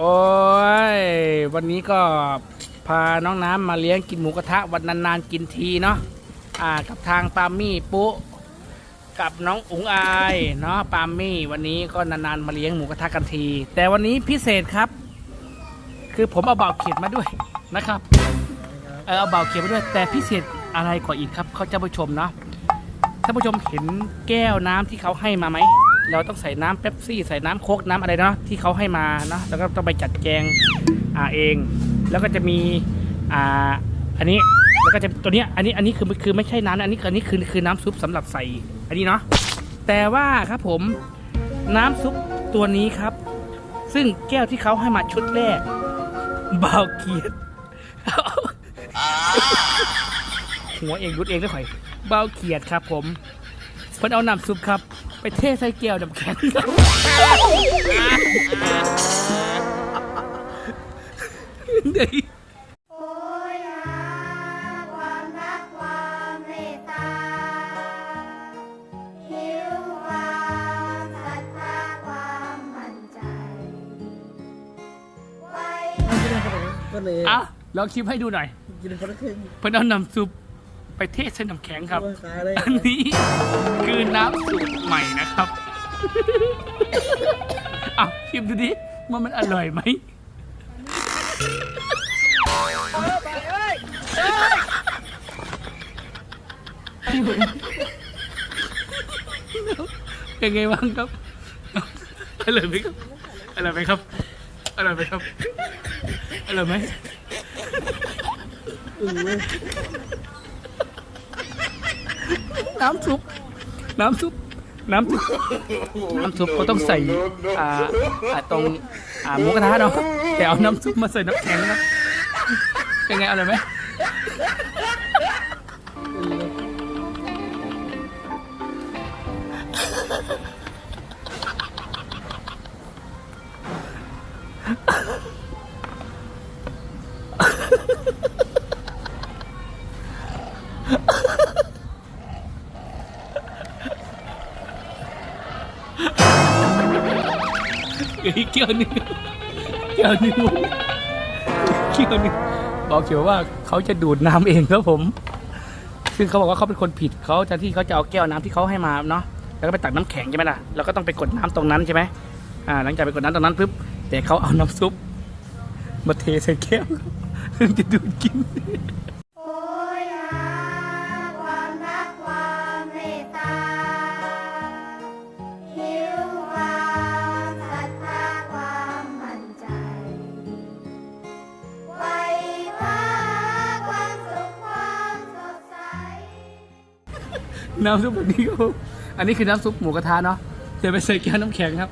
โอ้ย วันนี้ก็พาน้องน้ำมาเลี้ยงกินหมูกระทะวันนานๆกินทีเนาะ อ่า กับทางปาล์มมี่ปุ๊กับน้องอุ๋งอายเนาะปาล์มมี่ วันนี้ก็นานๆมาเลี้ยงหมูกระทะกันที แต่วันนี้พิเศษครับ คือผมเอาเบาเขียดมาด้วยนะครับ เออเอาเบาเขียดมาด้วย แต่พิเศษอะไรกว่าอีกครับเขาจะผู้ชมเนาะท่านผู้ชมเห็นแก้วน้ำที่เขาให้มาไหม เราต้องใส่น้ำเป๊ปซี่ ใส่น้ำโค้กน้ำอะไรเนาะที่เขาให้มาเนาะแล้วก็ต้องไปจัดแจงอ่าเอง แล้วก็จะมีอ่าอันนี้แล้วก็จะตัวเนี้ยอันนี้อันนี้คือคือไม่ใช่น้ำนะอันนี้อันนี้คือคือน้ำซุปสำหรับใส่อันนี้เนาะแต่ว่าครับผมน้ำซุปตัวนี้ครับ ซึ่งแก้วที่เขาให้มาชุดแรกเบาเกียรติหัวเองรุดเองด้ข่อยเบาเขียดครับผมเพิ่นเอาน้ำซุปครับ ไปเทใส่แก้วน้ำแข็งครับเดี๋ยวโอ้ยหาความรักความเมตตาหิวความศรัทธาความมั่นใจไว้ ก็เลยอะลองคลิปให้ดูหน่อย กินคนละครึ่ง เพิ่นเอาน้ำซุป ไปเทใส่น้ำแข็งครับขายเลยอันนี้คือน้ำสูตรใหม่นะครับอะชิมดูดิว่ามันอร่อยไหมเป็นไงบ้างครับอร่อยไหมครับอร่อยไหมครับอร่อยไหมครับอร่อยไหมอือเว้ย น้ำซุป น้ำซุป น้ำซุป น้ำซุปก็ต้องใส่อ่าอ่าตรงอ่าหมูกระทะเนาะแต่เอาน้ำซุปมาใส่น้ำแข็งนะเป็นไงอร่อยไหม เฮ้เกี่ยวนึงเกี่ยวนึงเกี่ยวนึงบอกเขียวว่าเขาจะดูดน้ำเองครับผม ซึ่งเขาบอกว่าเขาเป็นคนผิดเขาจะที่เขาจะเอาแก้วน้ำที่เขาให้มาเนาะแล้วก็ไปตักน้ำแข็งใช่ไหมล่ะแล้วก็ต้องไปกดน้ำตรงนั้นใช่ไหมอ่า หลังจากไปกดน้ำตรงนั้นปุ๊บแต่เขาเอาน้ำซุปมาเทใส่แก้วเพิ่งจะดูดกิน น้ำซุปแบบนี้ครับผมอันนี้คือน้ำซุปหมูกระทะเนาะเดี๋ยวไปใส่แก้วน้ำแข็งครับ